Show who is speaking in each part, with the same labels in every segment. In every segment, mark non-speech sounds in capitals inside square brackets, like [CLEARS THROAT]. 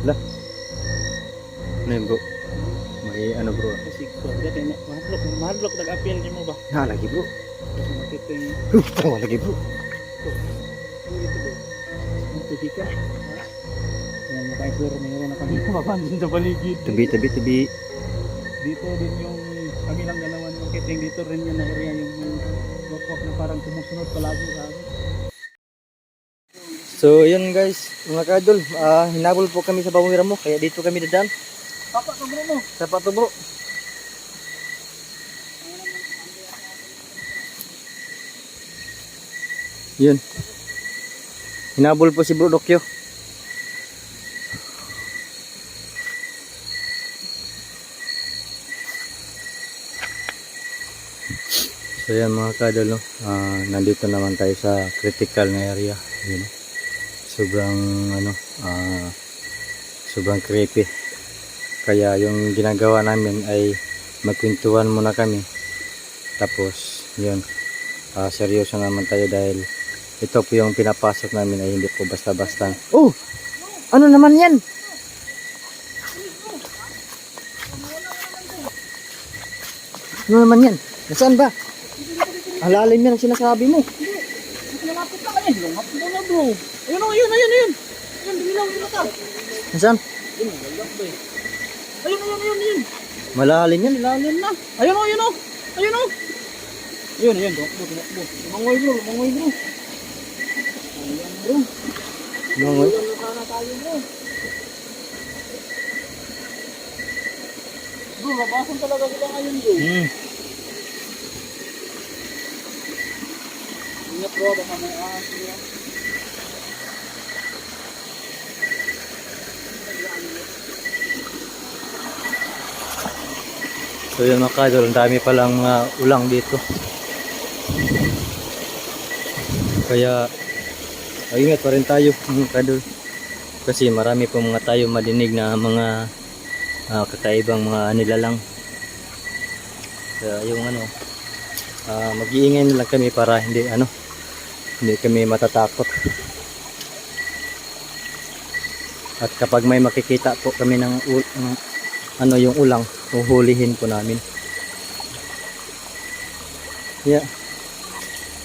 Speaker 1: Lah. Ano yun bro? May ano bro?
Speaker 2: Kasi ko dati na mahadlok mahadlok nag-appeal ni mo ba?
Speaker 1: Ha, lagi bro.
Speaker 2: Kasi makita yung
Speaker 1: Huh, tawa lagi bro.
Speaker 2: yung tubikan. Yan maka-explore mayroon na kami mapansin sa paligid.
Speaker 1: Tabi, tabi, tabi.
Speaker 2: Dito din yung kami lang dalawa ng kiting dito rin yung na area yung walk na parang sumusunod palagi sa amin.
Speaker 1: So, yun guys, mga kadol, ah, hinabol po kami sa Bawang mo, kaya dito kami dadaan.
Speaker 2: Papa, kabro mo!
Speaker 1: Sa pato bro. Yun. Hinabol po si Bro Dokyo. So yan mga kadol, no? Ah, nandito naman tayo sa critical na area. Yun. Sobrang ano, ah, sobrang creepy. Kaya yung ginagawa namin ay magkwentuhan muna kami. Tapos, yun. ah seryoso naman tayo dahil ito po yung pinapasok namin ay hindi po basta-basta. Oh! Ano naman yan? Ano naman yan? Nasaan ba? Alalim yan ang sinasabi mo.
Speaker 2: Na kami! Lumapit na bro! Ayun o, ayun, ayun, ayun! Ayun, bilaw, bilaw ka!
Speaker 1: Nasaan?
Speaker 2: Ayun, lalak ba eh. Ayun, ayun, ayun, ayun!
Speaker 1: Malalim yan.
Speaker 2: Ilalim na! Ayun o, ayun o! Ayun o! Ayun, ayun, tumakbo, tumakbo. Lumangoy bro, lumangoy bro. Ayan bro.
Speaker 1: Nangoy.
Speaker 2: Ayun na sana tayo bro. Bro, labasan talaga sila ngayon bro.
Speaker 1: Hmm.
Speaker 2: Ingat bro, baka may ahas.
Speaker 1: So yun mga kadol, ang dami palang mga ulang dito. Kaya, ingat pa rin tayo mga kadol. Kasi marami po mga tayo madinig na mga ah, kakaibang mga nilalang. Kaya yung ano, ah, mag-iingay na lang kami para hindi ano, hindi kami matatakot. At kapag may makikita po kami ng ng ano yung ulang, uhulihin po namin. Yeah.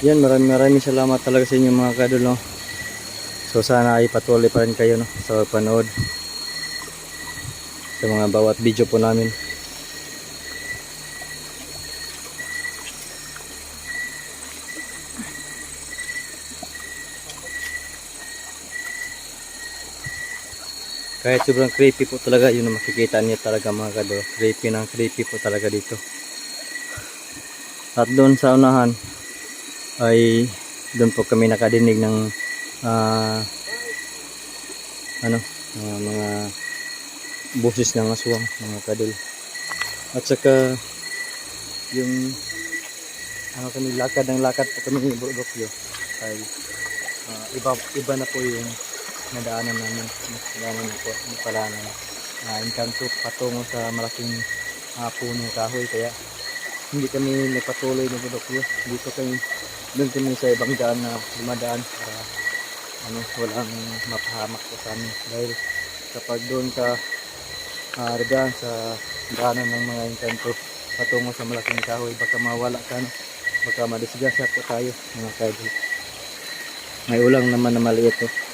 Speaker 1: Yan, maraming maraming salamat talaga sa inyo mga kadol. No? So sana ay patuloy pa rin kayo no, sa panood sa mga bawat video po namin. Kahit sobrang creepy po talaga yun ang makikita niyo talaga mga kadol. Creepy ng creepy po talaga dito. At doon sa unahan ay doon po kami nakadinig ng ah, ano ah, mga boses ng aswang mga kadol. At saka yung ano kami lakad ng lakad po kami ng Burdokyo ay ah, iba iba na po yung nadaanan namin. Nadaanan na po yung pala na uh, encanto patungo sa malaking uh, punong kahoy. Kaya hindi kami nagpatuloy ng Burdokyo dito kami doon kami sa ibang daan na dumadaan para ano walang mapahamak po sa amin. Dahil kapag doon ka uh, daan sa daanan ng mga encanto patungo sa malaking kahoy baka mawala ka baka madisgrasya po tayo mga kaidol may ulang naman na maliit oh.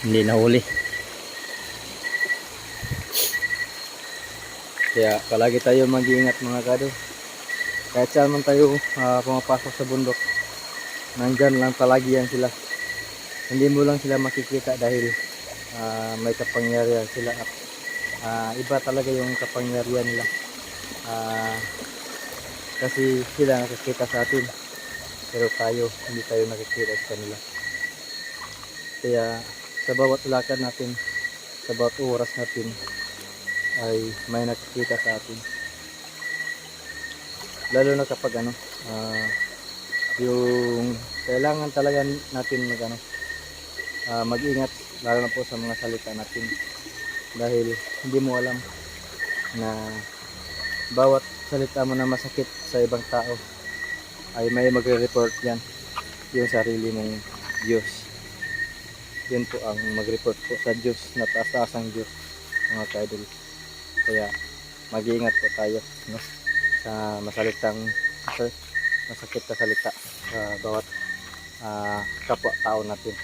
Speaker 1: Hindi nahuli. Kaya palagi tayo mag-iingat mga kadol kahit saan man tayo ah, pumapasok sa bundok nandyan lang palagi yan sila. Hindi mo lang sila makikita dahil ah, may kapangyarihan sila. At ah, iba talaga yung kapangyarihan nila. Ah, kasi sila nakikita sa atin pero tayo hindi tayo nakikita sa kanila. Kaya sa bawat lakad natin sa bawat oras natin ay may nakikita sa atin. Lalo na kapag ano ah, yung kailangan talaga natin mag ano ah, mag-ingat lalo na po sa mga salita natin. Dahil hindi mo alam na bawat salita mo na masakit sa ibang tao ay may magre-report yan yung sarili mong Diyos yun po ang mag-report po sa Diyos na taas-taas ang Diyos mga ka-idol. Kaya mag-iingat po tayo no? sa masalitang sa- masakit na salita sa bawat ah, kapwa tao natin.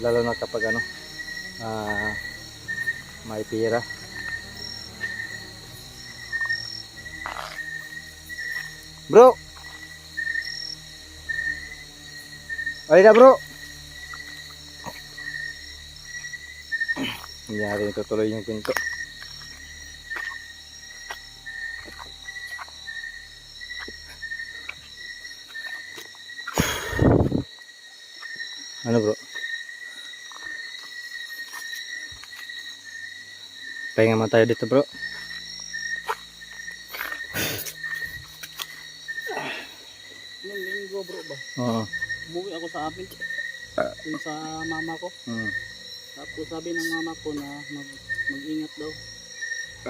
Speaker 1: Lalo na kapag ano ah, may pira. Bro! Alina bro! Nangyari tutuloy yung pinto. Ano bro? Pahinga man tayo dito bro.
Speaker 2: Linggo bro ba?
Speaker 1: Oo.
Speaker 2: Umuwi ako sa amin. Dun sa mama ko.
Speaker 1: Mm.
Speaker 2: Tapos sabi ng mama ko na mag, mag-ingat daw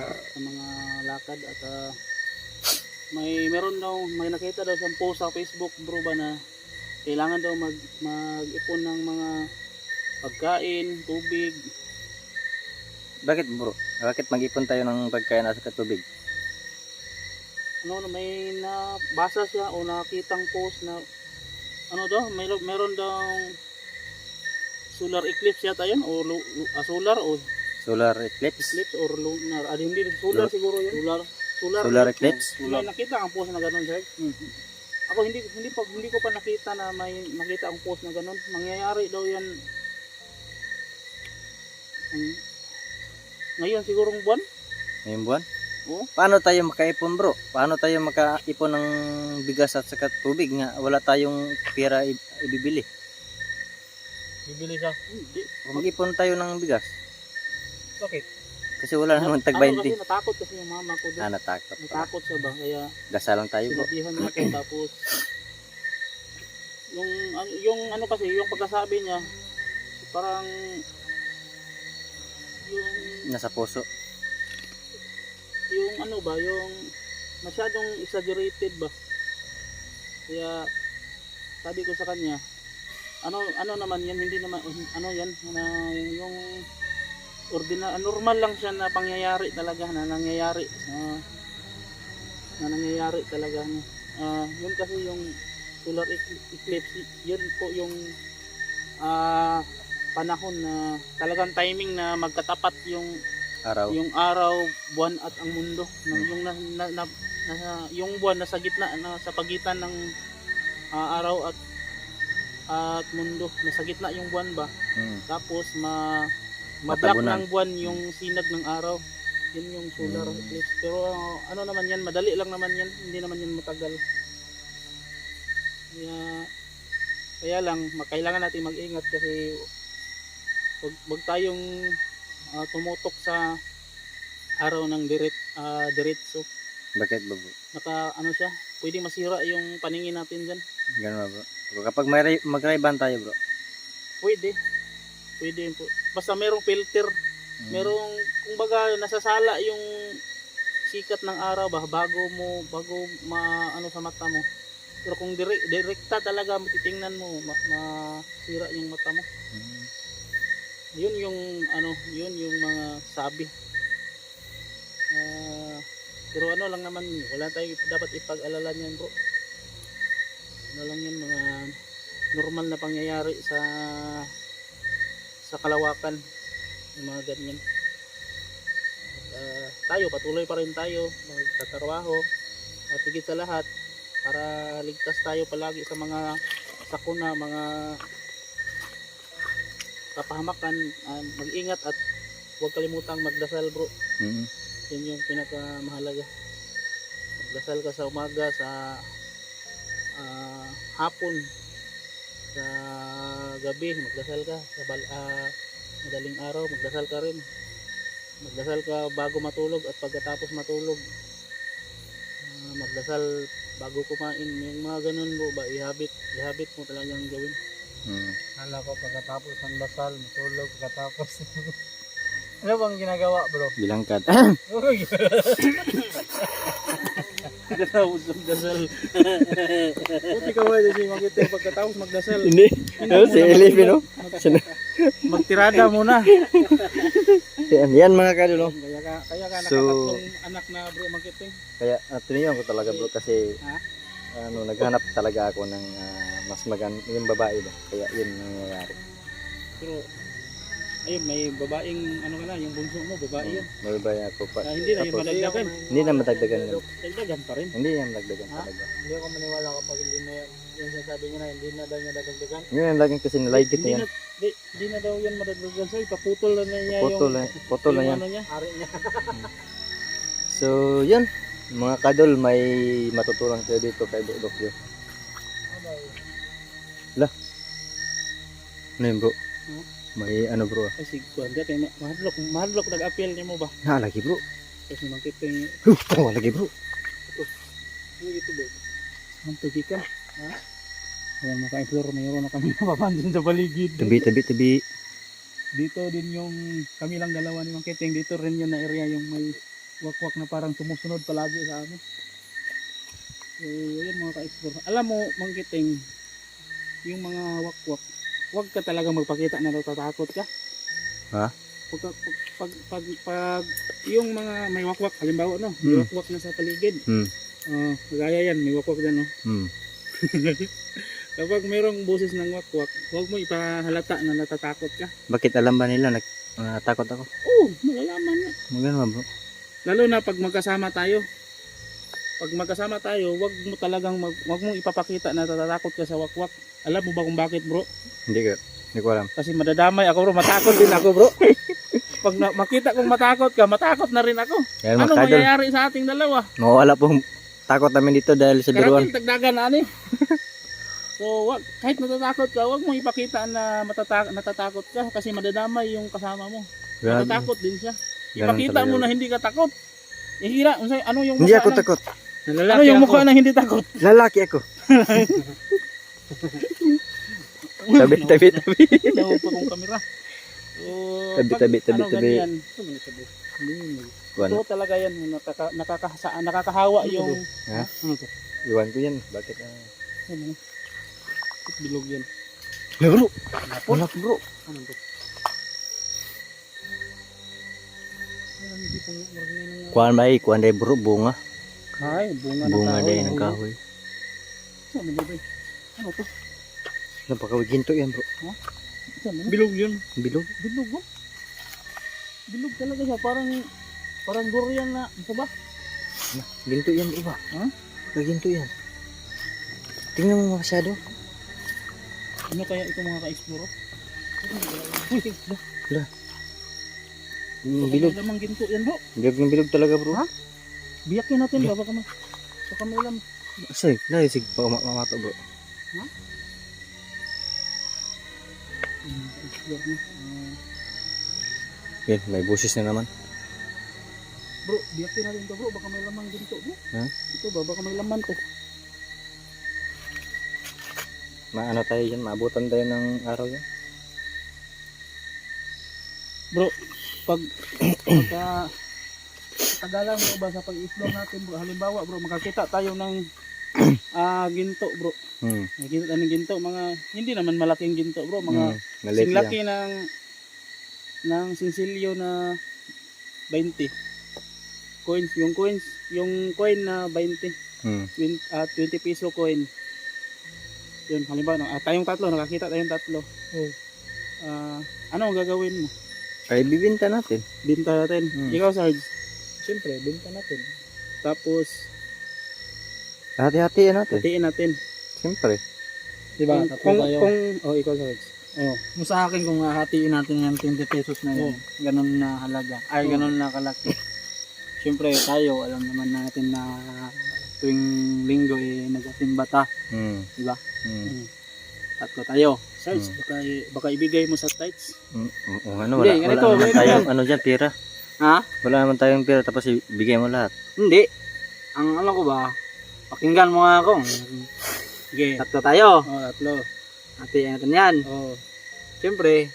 Speaker 2: sa mga lakad at ah, may meron daw may nakita daw siyang post sa Facebook bro ba na kailangan daw mag mag-ipon ng mga pagkain, tubig.
Speaker 1: Bakit bro? Bakit mag-ipon tayo ng pagkain at tubig?
Speaker 2: Ano may nabasa siya o nakitang post na ano daw, may meron daw solar eclipse yata yun o ah, solar o
Speaker 1: Solar eclipse?
Speaker 2: eclipse or lunar. Ah, hindi solar
Speaker 1: Lu-
Speaker 2: siguro yun. Solar solar,
Speaker 1: Solar eclipse?
Speaker 2: May nakita ang post na gano'n, sir. Ako hindi hindi pa hindi ko pa nakita na may nakita ang post na gano'n. Mangyayari daw 'yan Hmm. ngayon sigurong buwan.
Speaker 1: Ngayong buwan?
Speaker 2: Oo.
Speaker 1: Paano tayo makaipon bro? Paano tayo makaipon ng bigas at saka tubig nga wala tayong pera i- ibibili?
Speaker 2: Bibili siya. Hindi.
Speaker 1: Mag-ipon tayo ng bigas.
Speaker 2: Bakit?
Speaker 1: Kasi wala naman tag
Speaker 2: Ano
Speaker 1: 20.
Speaker 2: kasi natakot kasi yung mama ko doon.
Speaker 1: Ah, natakot pala.
Speaker 2: Natakot siya ba? Kaya
Speaker 1: Dasal lang tayo bro.
Speaker 2: sinabihan niya ako tapos yung ano yung ano kasi yung pagkasabi niya parang yung
Speaker 1: Nasa puso.
Speaker 2: Yung ano ba yung masyadong exaggerated ba kaya sabi ko sa kanya ano ano naman yan hindi naman ano yan na yung ordinary normal lang siya na pangyayari talaga na nangyayari ah, na nangyayari talaga no. Ah, yun kasi yung solar ec- eclipse yun po yung ah, panahon na talagang timing na magkatapat yung
Speaker 1: Araw.
Speaker 2: yung araw, buwan at ang mundo. Na,
Speaker 1: Hmm.
Speaker 2: yung na, na, na, nasa- yung buwan nasa gitna nasa pagitan ng ah, araw at at mundo. Nasa gitna yung buwan ba?
Speaker 1: Mm.
Speaker 2: Tapos ma
Speaker 1: Matabunan.
Speaker 2: ng buwan yung sinag ng araw. Yun yung solar
Speaker 1: Hmm.
Speaker 2: eclipse. Pero ah, ano naman yan, madali lang naman yan. Hindi naman yan matagal. Kaya, kaya lang, kailangan natin mag-ingat kasi wag, wag tayong ah, tumutok sa araw ng direct ah, diretso.
Speaker 1: Bakit ba bro?
Speaker 2: Naka ano siya, pwedeng masira yung paningin natin diyan.
Speaker 1: Ganun ba bro? Kapag may ray- mag-rayban tayo bro.
Speaker 2: Pwede. Pwede po. Basta merong filter
Speaker 1: Mm.
Speaker 2: merong kumbaga nasasala yung sikat ng araw ba bago mo bago ma ano sa mata mo pero kung direk, direkta talaga titingnan mo ma, masira yung mata mo
Speaker 1: Mm.
Speaker 2: Yun yung ano yun yung mga sabi. Ah, pero ano lang naman wala tayo dapat ipag-alala niyan bro. Ano lang yan mga normal na pangyayari sa sa kalawakan. Yung mga ganyan. At, ah, tayo patuloy pa rin tayo magtatrabaho at higit sa lahat para ligtas tayo palagi sa mga sakuna mga kapahamakan ah, mag-ingat at huwag kalimutang magdasal bro.
Speaker 1: Mm.
Speaker 2: yun yung pinakamahalaga. Magdasal ka sa umaga sa ah, hapon. Sa gabi magdasal ka. Sa bal ah, madaling araw magdasal ka rin. Magdasal ka bago matulog at pagkatapos matulog. Ah, magdasal bago kumain. Yung mga ganun bro ba ihabit ihabit mo talagang gawin
Speaker 1: Mm.
Speaker 2: Kala ko pagkatapos ng dasal, matulog pagkatapos. [LAUGHS] ano bang ginagawa bro?
Speaker 1: Bilangkad.
Speaker 2: Pagkatapos magdasal. Buti ka ba kasi makita pagkatapos magdasal.
Speaker 1: Hindi. Ano, si Elif, no?
Speaker 2: Magtirada muna.
Speaker 1: Yan, yan mga kadol. oh.
Speaker 2: Kaya ka, kaya ka
Speaker 1: So-
Speaker 2: anak na bro Mangkiting.
Speaker 1: Kaya uh, tiniyon ko talaga bro kasi
Speaker 2: Ha?
Speaker 1: Ano naghanap talaga ako ng ah, mas magan yung babae ba. Kaya yun ang nangyayari.
Speaker 2: Pero, ayun, may babaeng, ano ka na, yung bunso mo, babae yun.
Speaker 1: May babae ako pa.
Speaker 2: Ah, hindi na yun
Speaker 1: Tapos,
Speaker 2: madagdagan.
Speaker 1: Hindi na madagdagan yun.
Speaker 2: Dagdagan pa rin.
Speaker 1: Hindi yan madagdagan
Speaker 2: Ha?
Speaker 1: talaga.
Speaker 2: Hindi ako maniwala kapag hindi na yung sinasabi niya na hindi na daw niya dadagdagan.
Speaker 1: Yun ang laging kasi nalaigit na
Speaker 2: Hindi
Speaker 1: yan.
Speaker 2: na, di, di na daw yan madagdagan. So, ipaputol na niya
Speaker 1: Putol
Speaker 2: yung,
Speaker 1: na, putol na
Speaker 2: yung
Speaker 1: yan.
Speaker 2: ano niya. Ari niya.
Speaker 1: So, yan. Mga kadol, may matutunan kayo dito kay Bro Dokyo. Ano yun bro?
Speaker 2: Hmm?
Speaker 1: May ano bro? ah?
Speaker 2: Ay, sige, kuhanda kayo. ma- Mahadlok, mahadlok nag-appeal niya mo ba?
Speaker 1: Ha, lagi bro.
Speaker 2: Kasi Mangkiting,
Speaker 1: Huh, tawa lagi bro.
Speaker 2: Ano dito ba? Ang tugi ka. Ha? Ayan, maka-explore, mayroon na kami [LAUGHS] napapansin sa paligid.
Speaker 1: Tabi, tabi, tabi.
Speaker 2: Dito din yung kami lang dalawa ni Mang. Dito rin yun na area yung may wakwak na parang sumusunod palagi sa amin. So, yun mga ka-explore. Alam mo, Kiting, yung mga wakwak, huwag ka talaga magpakita na natatakot ka.
Speaker 1: Ha?
Speaker 2: Pag, pag, pag, pag, pag yung mga may wakwak, halimbawa no, may
Speaker 1: Hmm.
Speaker 2: wakwak na sa paligid.
Speaker 1: Hmm.
Speaker 2: Uh, gaya yan, may wakwak dyan no.
Speaker 1: Hmm. [LAUGHS]
Speaker 2: Kapag mayroong boses ng wakwak, huwag mo ipahalata na natatakot ka.
Speaker 1: Bakit alam ba nila? Nag, natakot ako.
Speaker 2: Oo, malalaman na.
Speaker 1: Magano ba bro?
Speaker 2: Lalo na pag magkasama tayo. Pag magkasama tayo, wag mo talagang mag, wag mo ipapakita na natatakot ka sa wakwak. Alam mo ba kung bakit, bro?
Speaker 1: Hindi ko. Hindi ko alam.
Speaker 2: Kasi madadamay ako, bro. Matakot din ako, bro. [LAUGHS] pag na, makita kong matakot ka, matakot na rin ako.
Speaker 1: Kaya
Speaker 2: Ano
Speaker 1: mga kadol,
Speaker 2: mangyayari sa ating dalawa?
Speaker 1: mawala pong takot namin dito dahil sa biruan.
Speaker 2: Karating tagdagan na ani. [LAUGHS] so, wag, kahit natatakot ka, wag mo ipakita na matata- natatakot ka kasi madadamay yung kasama mo.
Speaker 1: Grabe.
Speaker 2: Natatakot din siya. Ipakita mo na hindi ka takot. Ihira, unsay- ano yung
Speaker 1: Hindi
Speaker 2: mukha
Speaker 1: ako
Speaker 2: ng-
Speaker 1: takot.
Speaker 2: Ano yung mukha na hindi takot? [LAUGHS]
Speaker 1: Lalaki ako. Tabi, tabi, tabi.
Speaker 2: Daw pa kong kamera. So,
Speaker 1: Tabi,
Speaker 2: pag-
Speaker 1: tabi, tabi,
Speaker 2: ano,
Speaker 1: tabi.
Speaker 2: ganyan. Hmm.
Speaker 1: Kuwan.
Speaker 2: Ito talaga yan, nakaka, nakakasa, nakakahawa yung...
Speaker 1: Ha?
Speaker 2: Ano to?
Speaker 1: Iwan ko yan. Bakit? ah?
Speaker 2: Ano? Bilog yan.
Speaker 1: Wala bro.
Speaker 2: Napon?
Speaker 1: Wala bro.
Speaker 2: Ano to?
Speaker 1: Kuan ba eh? Kuan day bro. Bunga.
Speaker 2: Ay, bunga ng
Speaker 1: Bunga day ng kahoy.
Speaker 2: Ano ba? Ano to?
Speaker 1: Napakawiginto yan bro.
Speaker 2: Ano? Bilog yun.
Speaker 1: Bilog.
Speaker 2: Bilog oh. Bilog talaga siya. Parang, parang durian na, ano ba?
Speaker 1: Ginto yan bro ba?
Speaker 2: Ha?
Speaker 1: Kaginto yan. Tingnan mo masyado.
Speaker 2: Ano kaya ito mga ka-explore? Uy,
Speaker 1: Yung
Speaker 2: bilog.
Speaker 1: bilog.
Speaker 2: Lamang ginto yan bro.
Speaker 1: Bilog ng bilog talaga bro.
Speaker 2: Ha? Biyakin natin ba? Baka, ma baka may alam.
Speaker 1: Say, lahi sig pa mamato bro.
Speaker 2: Ah,
Speaker 1: Yan, may busis na naman.
Speaker 2: bro, biyakin natin to bro. Baka may lamang ginto bro.
Speaker 1: Ha?
Speaker 2: Ito ba? Baka may laman to.
Speaker 1: Maano tayo dyan, maabutan tayo ng araw yan.
Speaker 2: Bro, pag pagka tagalan mo ba sa pag-explore natin bro, halimbawa bro, makakita tayo ng [CLEARS THROAT] ah ginto bro.
Speaker 1: Hmm.
Speaker 2: Nakikita ng ginto, mga hindi naman malaking ginto bro, mga
Speaker 1: hmm. Maliit
Speaker 2: sing
Speaker 1: lang.
Speaker 2: laki ng ng sinsilyo na 20 coins, yung coins, yung coin na 20,
Speaker 1: Hmm.
Speaker 2: 20, ah, 20 piso coin. Yun, halimbawa, ah, tayong tatlo, nakakita tayong tatlo.
Speaker 1: Hmm.
Speaker 2: Ah, ano ang gagawin mo?
Speaker 1: Ay, bibinta natin.
Speaker 2: Binta natin.
Speaker 1: Hmm.
Speaker 2: Ikaw, Sarge. Siyempre, binta natin. Tapos,
Speaker 1: Hati-hatiin natin.
Speaker 2: hatiin natin.
Speaker 1: Siyempre.
Speaker 2: Diba? Kung,
Speaker 3: tayo.
Speaker 2: kung, oh, ikaw, Sarge. Oh,
Speaker 3: Kung sa akin, kung hahatiin natin yung 20 pesos na yun, ganun na halaga, ay
Speaker 2: Oo.
Speaker 3: ganun na kalaki. Siyempre tayo, alam naman natin na tuwing linggo eh, nagsimba ta,
Speaker 1: Hmm.
Speaker 3: di ba?
Speaker 1: Hmm.
Speaker 3: Tatlo tayo.
Speaker 2: Sarge,
Speaker 1: Hmm.
Speaker 2: baka, baka ibigay mo sa tights.
Speaker 1: Mm, mm, ano,
Speaker 3: Hindi,
Speaker 1: wala,
Speaker 3: ganito,
Speaker 1: wala naman
Speaker 3: ganito
Speaker 1: tayong ano dyan, pira.
Speaker 3: Ha?
Speaker 1: Wala naman tayong pira tapos ibigay mo lahat.
Speaker 3: Hindi. Ang ano ko ba, pakinggan mo nga ako.
Speaker 2: Sige.
Speaker 3: Tatlo tayo.
Speaker 2: Oh, tatlo.
Speaker 3: Hatiin natin yan.
Speaker 2: Oh,
Speaker 3: Siyempre,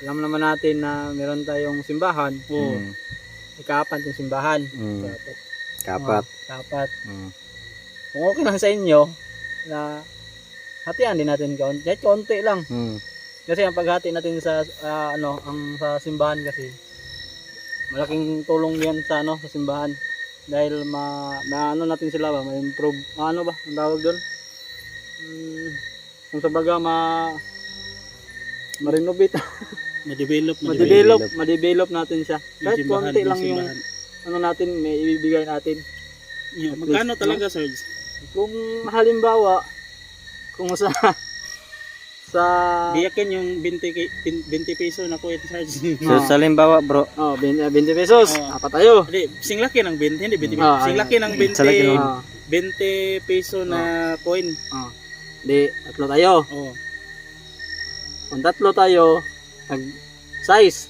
Speaker 3: alam naman natin na meron tayong simbahan.
Speaker 2: oh.
Speaker 1: Hmm.
Speaker 3: Ikapat yung simbahan.
Speaker 1: Hmm.
Speaker 3: Dapat.
Speaker 1: Kapat.
Speaker 3: Kapat.
Speaker 1: Hmm.
Speaker 3: Kung okay lang sa inyo, na hatian din natin kaunti. Kahit kaunti lang.
Speaker 1: Hmm.
Speaker 3: Kasi ang paghati natin sa ah, ano, ang sa simbahan kasi malaking tulong 'yan sa ano, sa simbahan. Dahil ma, ano natin sila ba, may improve, ano ba, ang tawag doon? Hmm, kung sa baga ma ma-renovate, [LAUGHS]
Speaker 2: Ma-develop,
Speaker 3: ma-develop, ma-develop natin siya. Kahit
Speaker 2: simbahan,
Speaker 3: konti lang yung ano natin, may ibibigay natin.
Speaker 2: Yeah, magkano talaga, Sarge?
Speaker 3: Kung halimbawa, kung sa [LAUGHS] sa
Speaker 2: Biyakin yung 20, ki- 20 peso na ko ito, Sarge.
Speaker 1: So, sa limbawa bro,
Speaker 3: oh, 20, 20 pesos,
Speaker 2: Oh.
Speaker 3: apat tayo.
Speaker 2: Hindi, singlaki ng 20, hindi 20 peso.
Speaker 3: Ah,
Speaker 2: singlaki ng 20,
Speaker 1: Sa laki ng-
Speaker 3: Ah,
Speaker 2: 20 peso na coin.
Speaker 3: ah. Di, tatlo tayo.
Speaker 2: Oh.
Speaker 3: Kung tatlo tayo, nag size,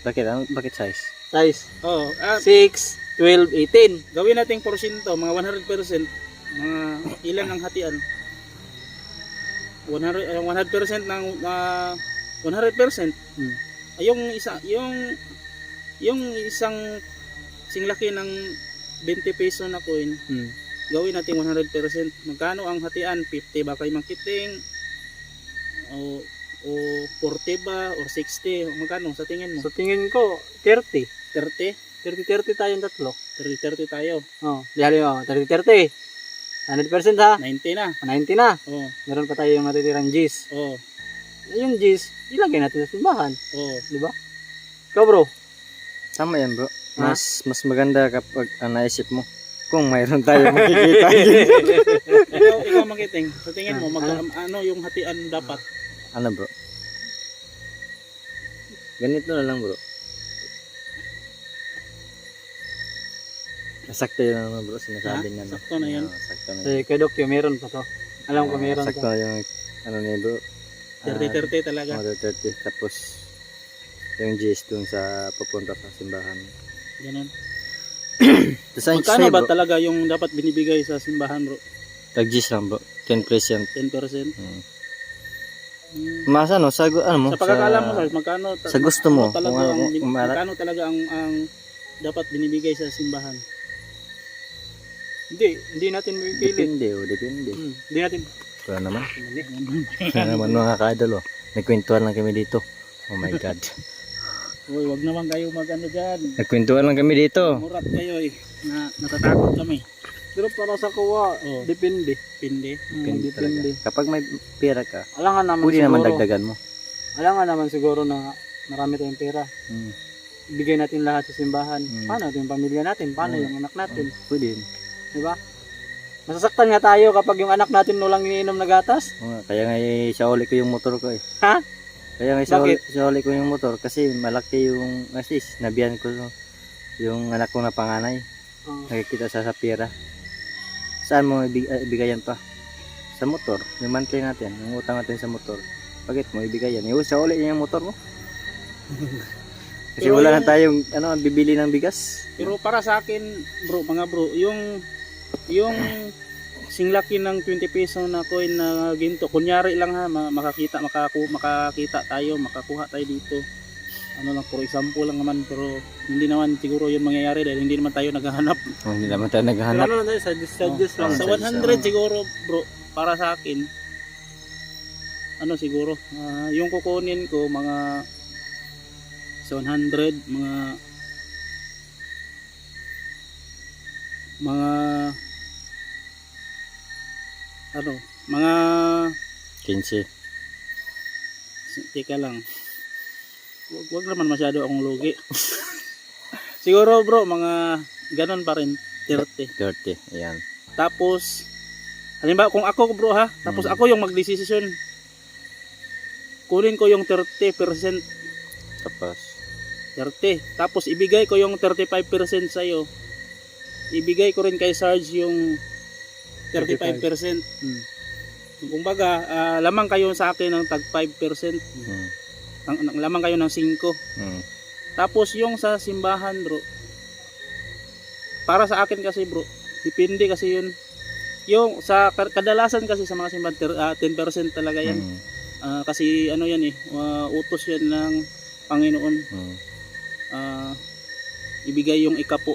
Speaker 1: bakit, ano, bakit size?
Speaker 3: size,
Speaker 2: Oh, ah,
Speaker 3: 6, 12, 18.
Speaker 2: gawin nating porsyento, mga 100%, mga ilan ang hatian? 100 uh, 100% ng ah, 100%.
Speaker 3: Hmm.
Speaker 2: Ay, yung isa yung yung isang singlaki ng 20 peso na coin,
Speaker 3: Hmm.
Speaker 2: gawin natin 100%. Magkano ang hatian? 50 ba kay Mangkiting? O o 40 ba or 60? Magkano sa tingin mo?
Speaker 3: So tingin ko, 30.
Speaker 2: 30?
Speaker 3: 30-30 tayong tatlo.
Speaker 2: 30 30 tayo.
Speaker 3: Oh, di halimbawa, 30-30. 100% ha,
Speaker 2: 90 na.
Speaker 3: 90 na.
Speaker 2: Oh,
Speaker 3: Meron pa tayo yung natitirang G's.
Speaker 2: oh,
Speaker 3: Yung G's, ilagay natin sa simbahan.
Speaker 2: oh.
Speaker 3: Di ba? Ikaw bro,
Speaker 1: Tama yan bro.
Speaker 3: Ha?
Speaker 1: Mas mas maganda kapag ang naisip mo. Kung mayroon tayo makikita. [LAUGHS]
Speaker 2: ikaw, ikaw Mangkiting, sa tingin mo, mag, ano yung hatian dapat?
Speaker 1: ano bro? Ganito na lang bro. Sakto yun naman bro, sinasabi
Speaker 2: Ha?
Speaker 1: niya. no?
Speaker 2: Sakto na yan?
Speaker 1: Oo, sakto na
Speaker 3: si kay Dokyo meron pa to. Alam ko
Speaker 1: Oo,
Speaker 3: meron
Speaker 1: Sakto
Speaker 3: to.
Speaker 1: na yung ano niya bro.
Speaker 2: 30-30 talaga.
Speaker 1: Mga 30. Tapos yung G's dun sa papunta sa simbahan.
Speaker 2: Ganun. [COUGHS]
Speaker 1: Tapos ang
Speaker 2: Magkano ba
Speaker 1: bro?
Speaker 2: talaga yung dapat binibigay sa simbahan bro?
Speaker 1: Tag G's lang bro. 10%.
Speaker 2: 10%?
Speaker 1: Hmm.
Speaker 2: Hmm.
Speaker 1: Mas ano, sa gu- ano mo?
Speaker 2: Sa pagkakalam mo, Sarge, magkano, ta-
Speaker 1: sa gusto mo,
Speaker 2: ano talaga
Speaker 1: kung ano-
Speaker 2: ang,
Speaker 1: kung mara-
Speaker 2: magkano talaga ang, ang dapat binibigay sa simbahan?
Speaker 3: Hindi, hindi natin pipilit.
Speaker 1: Depende oh, depende.
Speaker 3: Hmm, hindi natin.
Speaker 1: Wala naman. Wala naman mga kadol oh. Nagkwentuhan lang kami dito. Oh my God.
Speaker 2: Uy, wag naman kayo magano dyan.
Speaker 1: Nagkwentuhan lang kami dito.
Speaker 2: Murat kayo eh. Na, natatakot kami.
Speaker 3: Pero para sa kuwa,
Speaker 2: Oh.
Speaker 3: depende.
Speaker 2: Pindi.
Speaker 3: Hmm,
Speaker 1: Depende
Speaker 3: depende.
Speaker 1: Kapag may pera ka,
Speaker 3: Alam nga naman
Speaker 1: pwede
Speaker 3: siguro.
Speaker 1: naman dagdagan mo.
Speaker 3: Alam nga naman siguro na marami tayong pera.
Speaker 1: Hmm.
Speaker 3: Ibigay natin lahat sa simbahan.
Speaker 1: Hmm.
Speaker 3: Paano yung pamilya natin? Paano
Speaker 1: Hmm.
Speaker 3: yung anak natin?
Speaker 1: Pwede.
Speaker 3: Di ba? Masasaktan nga tayo kapag yung anak natin walang iniinom na gatas.
Speaker 1: Oo kaya nga isauli ko yung motor ko eh.
Speaker 3: Ha?
Speaker 1: Kaya nga isauli,
Speaker 3: Bakit?
Speaker 1: isauli ko yung motor kasi malaki yung assist. Nabiyan ko yung anak ko na panganay.
Speaker 3: Oh.
Speaker 1: Nakikita sa sa pera. Saan mo ibig, ah, ibigayan pa? Sa motor. Yung monthly natin. Yung utang natin sa motor. Bakit mo ibigayan? Yung sa uli yung motor mo. [LAUGHS] Kasi
Speaker 2: Pero
Speaker 1: wala
Speaker 2: yung-
Speaker 1: na tayong ano, bibili ng bigas.
Speaker 2: Pero para sa akin, bro, mga bro, yung yung singlaki ng 20 peso na coin na ginto, kunyari lang ha, ma- makakita, makaku, makakita tayo, makakuha tayo dito. Ano lang, for example lang naman, pero hindi naman siguro yun mangyayari dahil hindi naman tayo naghahanap. [LAUGHS]
Speaker 1: Oh, hindi naman tayo naghahanap.
Speaker 3: ano lang tayo, suggest, suggest
Speaker 2: Oh,
Speaker 3: lang.
Speaker 2: sa
Speaker 1: sa-
Speaker 2: 100 siguro, bro, para sa akin, ano siguro, ah, yung kukunin ko, mga sa 100, mga mga ano, mga
Speaker 1: 15.
Speaker 2: teka lang. Wag, wag naman masyado akong lugi. [LAUGHS] siguro bro, mga ganon pa rin, 30.
Speaker 1: 30. Ayan.
Speaker 2: Tapos, halimbawa kung ako bro ha, tapos
Speaker 1: Mm.
Speaker 2: ako yung magdesisyon, kunin ko yung 30%,
Speaker 1: Tapos.
Speaker 2: 30. Tapos ibigay ko yung 35% sa'yo. Ibigay ko rin kay Sarge yung 35%.
Speaker 3: Hmm.
Speaker 2: Kung baga, ah, lamang kayo sa akin ng tag 5%.
Speaker 1: Hmm.
Speaker 2: Ang, ang- lamang kayo ng 5.
Speaker 1: Hmm.
Speaker 2: Tapos yung sa simbahan bro, para sa akin kasi bro, depende kasi yun. Yung sa ka- kadalasan kasi sa mga simbahan, ter- ah, 10% talaga yan.
Speaker 1: Hmm.
Speaker 2: Ah, kasi ano yan eh, ah, utos yan ng Panginoon.
Speaker 1: Hmm.
Speaker 2: Ah, ibigay yung ikapo.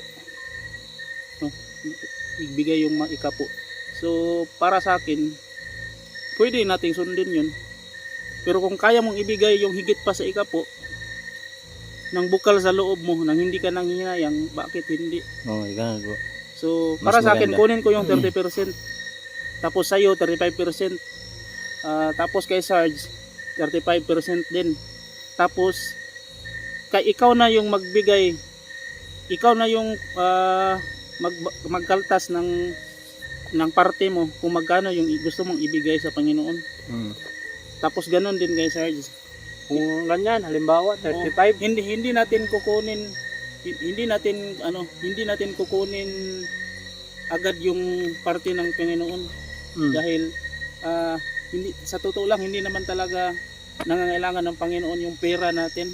Speaker 2: Ibigay yung mga ikapo. So, para sa akin, pwede nating sundin yun. Pero kung kaya mong ibigay yung higit pa sa ikapo, ng bukal sa loob mo, nang hindi ka nanghihinayang, bakit hindi?
Speaker 1: Oo, ganun bro.
Speaker 2: So,
Speaker 1: Mas
Speaker 2: para sa akin,
Speaker 1: maganda.
Speaker 2: kunin ko yung [CLEARS THROAT] 30%. tapos sa'yo, 35%. Ah, tapos kay Sarge, 35% din. Tapos, kay ikaw na yung magbigay, ikaw na yung ah, mag, magkaltas ng ng parte mo kung magkano yung gusto mong ibigay sa Panginoon.
Speaker 1: Mm.
Speaker 2: Tapos ganun din kay Sarge.
Speaker 3: Kung ganyan, halimbawa, 35.
Speaker 2: hindi hindi natin kukunin hi- hindi natin ano, hindi natin kukunin agad yung parte ng Panginoon
Speaker 3: Mm.
Speaker 2: dahil ah, hindi sa totoo lang hindi naman talaga nangangailangan ng Panginoon yung pera natin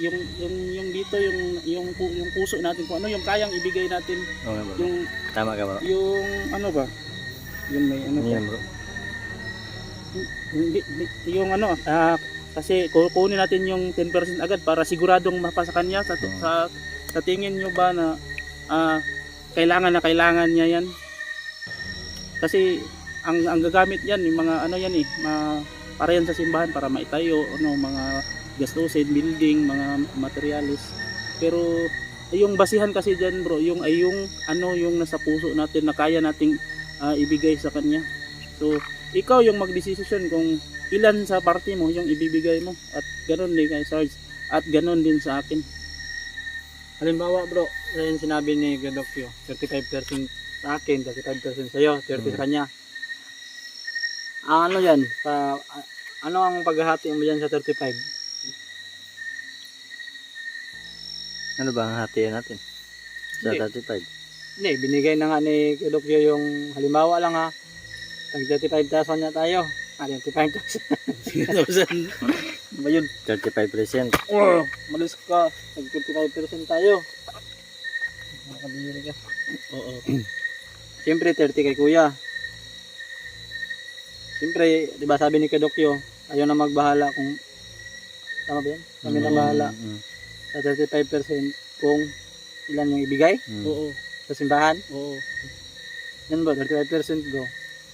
Speaker 2: yung yung yung dito yung yung yung puso natin kung ano yung kayang ibigay natin
Speaker 1: nga bro.
Speaker 2: yung
Speaker 1: Tama ka bro.
Speaker 2: yung ano ba yun may ano ba
Speaker 1: yan bro?
Speaker 2: Yung ano ah, kasi kukunin natin yung 10% agad para siguradong mapasa kanya sa,
Speaker 1: Oo.
Speaker 2: sa sa tingin nyo ba na ah, kailangan na kailangan niya yan kasi ang ang gagamit yan yung mga ano yan eh ma, para yan sa simbahan para maitayo ano mga gastusin building mga materialis pero yung basihan kasi diyan bro yung ay yung ano yung nasa puso natin na kaya nating ah, ibigay sa kanya so ikaw yung magdesisyon kung ilan sa party mo yung ibibigay mo at ganun din kay Sarge at ganun din sa akin
Speaker 3: Halimbawa bro, yung sinabi ni Gadokyo, 35% sa akin, 35% sa'yo, 30% sa kanya. Ah, ano yan? Sa, ah, ano ang paghahati mo dyan sa 35?
Speaker 1: Ano ba ang hatiyan natin? Sa
Speaker 3: Hindi.
Speaker 1: 35.
Speaker 3: Hindi, binigay na nga ni Gadokyo yung halimbawa lang ha. Tag 35,000 na tayo. Ah, 35,000. [LAUGHS] ba yun?
Speaker 1: 35%.
Speaker 3: Oh, malis ka. Tag 35% tayo. Nakabili ka.
Speaker 2: oo
Speaker 3: Siyempre, 30 kay kuya. Siyempre, di ba sabi ni Kadokyo, ayaw na magbahala kung tama ba yan? Kami na bahala
Speaker 1: Mm, mm,
Speaker 3: sa 35% kung ilan yung ibigay
Speaker 1: mm.
Speaker 2: oo
Speaker 3: sa simbahan.
Speaker 2: oo
Speaker 3: Yan ba, 35% go.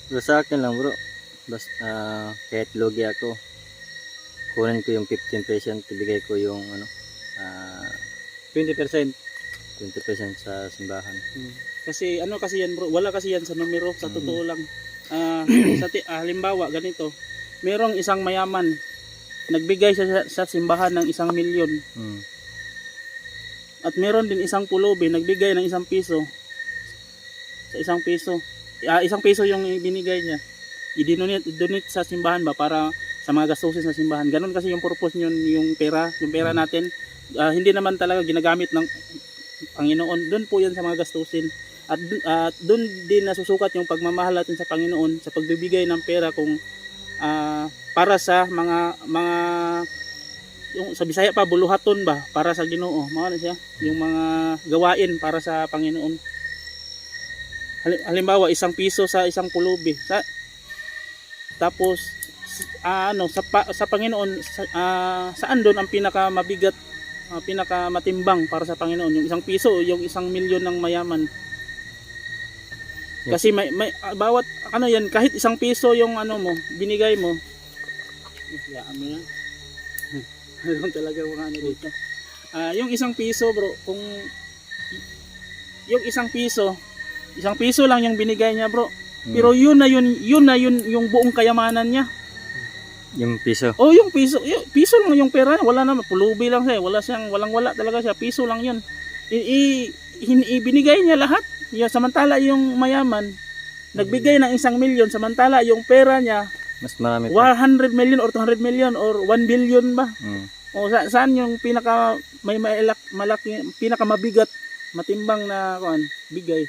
Speaker 1: Pero sa akin lang bro, basta ah, kahit logi ako, kunin ko yung 15%, ibigay ko yung ano, ah,
Speaker 3: 20%.
Speaker 1: 20% sa simbahan.
Speaker 3: Hmm.
Speaker 2: kasi ano kasi yan bro wala kasi yan sa numero sa
Speaker 1: Mm.
Speaker 2: totoo lang Ah, sa ti- ah, halimbawa ganito merong isang mayaman nagbigay siya sa, sa simbahan ng isang milyon
Speaker 1: Mm.
Speaker 2: At meron din isang pulubi nagbigay ng isang piso. Sa isang piso. Ah, isang piso yung binigay niya. I-donate, sa simbahan ba para sa mga gastusin sa simbahan? Ganun kasi yung purpose yun yung pera yung pera natin. Ah, hindi naman talaga ginagamit ng Panginoon. Doon po yan sa mga gastusin. At at doon din nasusukat yung pagmamahal natin sa Panginoon sa pagbibigay ng pera kung ah, para sa mga mga yung sa Bisaya pa buluhaton ba? Para sa Ginoo. Mao na siya? Yung mga gawain para sa Panginoon. Hali- halimbawa isang piso sa isang pulubi. Sa tapos ah, ano sa pa- sa Panginoon sa, ah, saan doon ang pinaka mabigat pinaka matimbang para sa Panginoon? Yung isang piso yung isang milyon ng mayaman.
Speaker 1: Yes.
Speaker 2: kasi may, may ah, bawat ano yan kahit isang piso yung ano mo binigay mo. Hayaan mo yan. Meron talaga mga ano dito. Ah, yung isang piso bro, kung yung isang piso, isang piso lang yung binigay niya bro.
Speaker 1: Mm.
Speaker 2: Pero yun na yun, yun na yun yung buong kayamanan niya.
Speaker 1: yung piso.
Speaker 2: Oh, yung piso, yung, piso lang yung pera niya, wala na pulubi lang siya, wala siyang walang wala talaga siya, piso lang yun. I, i, hin- ibinigay niya lahat. Yeah, samantala yung mayaman, nagbigay ng isang milyon, samantala yung pera niya,
Speaker 1: Mas marami pa.
Speaker 2: 100 million or 200 million or 1 billion ba?
Speaker 1: Mm.
Speaker 2: O sa, saan yung pinaka may mailak, malaki pinaka mabigat matimbang na kuan bigay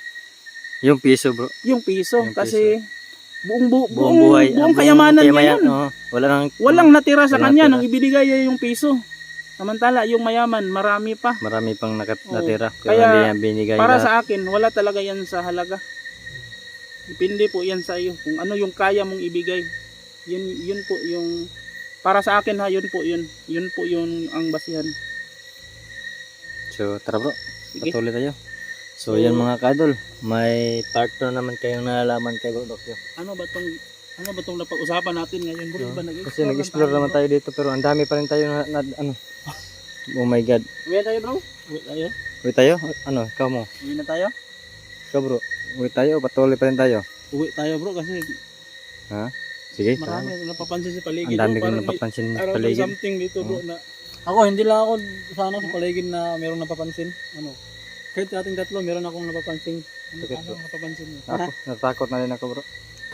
Speaker 1: Yung piso bro.
Speaker 2: yung piso
Speaker 1: Yung
Speaker 2: kasi buong bu,
Speaker 1: Buong
Speaker 2: buong,
Speaker 1: buhay.
Speaker 2: buong
Speaker 1: ah,
Speaker 2: kayamanan niya
Speaker 1: kayamanan,
Speaker 2: yun.
Speaker 1: oo. Wala nang,
Speaker 2: Walang natira sa
Speaker 1: Walang
Speaker 2: kanya
Speaker 1: natira.
Speaker 2: nung ibinigay niya yung piso. Samantala yung mayaman marami pa.
Speaker 1: marami pang nakat,
Speaker 2: Oo.
Speaker 1: natira. Pero
Speaker 2: Kaya,
Speaker 1: hindi niya binigay
Speaker 2: Para
Speaker 1: lahat.
Speaker 2: sa akin wala talaga yan sa halaga. Depende po yan sa iyo kung ano yung kaya mong ibigay. Yun yun po yung para sa akin ha yun po yun. Yun po yung ang basihan.
Speaker 1: So tara bro,
Speaker 2: Sige.
Speaker 1: patuloy tayo. So,
Speaker 2: So,
Speaker 1: yan mga kadol, may part 2 naman kayong nalalaman kay Bro Dokyo.
Speaker 2: ano ba tong Ano ba itong napag-usapan natin ngayon bro? Diba, nag-explore
Speaker 1: Kasi nag-explore naman tayo dito pero ang dami pa rin tayo na, na- ano. Oh my god.
Speaker 3: Uwi tayo bro?
Speaker 2: Wait, tayo.
Speaker 1: Uwi tayo? Ano, ikaw mo?
Speaker 3: Uwi na tayo?
Speaker 1: Ikaw bro. Uwi tayo patuloy pa rin tayo?
Speaker 2: Uwi tayo bro kasi
Speaker 1: Ha? Sige.
Speaker 2: marami napapansin sa paligid.
Speaker 1: Ang dami kong
Speaker 2: Parang may-
Speaker 1: napapansin sa
Speaker 2: parang may
Speaker 1: paligid.
Speaker 2: something dito bro na
Speaker 3: Ako, hindi lang ako sa ano, sa paligid na meron napapansin. Ano? Kahit sa ating tatlo, meron akong napapansin.
Speaker 2: ano,
Speaker 1: Bakit,
Speaker 2: ano
Speaker 1: bro?
Speaker 2: napapansin mo.
Speaker 1: Ako, natakot na rin ako bro.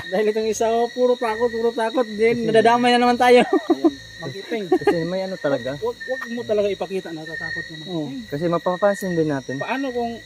Speaker 3: Dahil itong isa, oh, puro takot, puro takot. Din, nadadamay na naman tayo. [LAUGHS]
Speaker 2: Magiping.
Speaker 1: Kasi may ano talaga.
Speaker 2: Wag, wag mo talaga ipakita na natatakot ka
Speaker 3: Oo.
Speaker 2: magiping.
Speaker 1: Kasi mapapansin din natin.
Speaker 2: Paano kung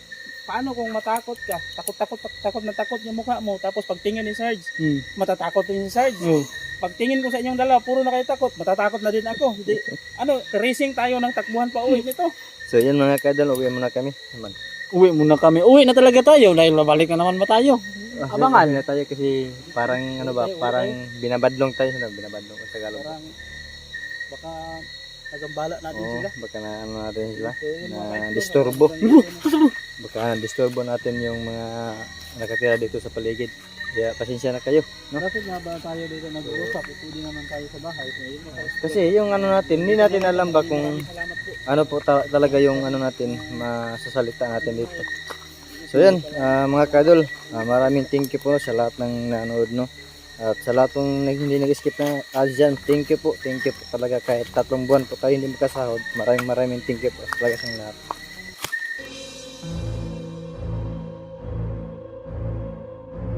Speaker 2: paano kung matakot ka? Takot takot takot na takot yung mukha mo tapos pagtingin ni Sarge,
Speaker 3: Hmm.
Speaker 2: matatakot din si Sarge.
Speaker 3: Oh.
Speaker 2: Pagtingin ko sa inyong dalawa, puro na kayo takot, matatakot na din ako. Hindi, ano, racing tayo ng takbuhan pa uwi nito.
Speaker 1: So yan mga kadal, uwi muna kami. Naman.
Speaker 3: Uwi muna kami. Uwi na talaga tayo dahil babalik na naman ba tayo?
Speaker 1: Abangan na tayo kasi parang ano ba, parang binabadlong tayo. Ano, binabadlong sa Tagalog.
Speaker 2: Parang baka nagambala natin
Speaker 1: Oo,
Speaker 2: sila.
Speaker 1: baka na ano natin sila.
Speaker 2: Mga
Speaker 1: Na disturbo.
Speaker 2: nakakita
Speaker 1: Baka disturbo natin yung mga nakatira dito sa paligid. Kaya pasensya na kayo.
Speaker 2: na- Bakit nga ba tayo dito nag-uusap? Ito din naman tayo sa bahay. So,
Speaker 1: Kasi yung ano natin, hindi natin alam ba kung ano po ta- talaga yung ano natin masasalita natin dito. So yan, ah, mga kadol, ah, maraming thank you po sa lahat ng nanood no. At sa lahat ng hindi nag-skip na ads dyan, thank you po, thank you po talaga kahit tatlong buwan po tayo hindi magkasahod. Maraming maraming thank you po talaga sa lahat.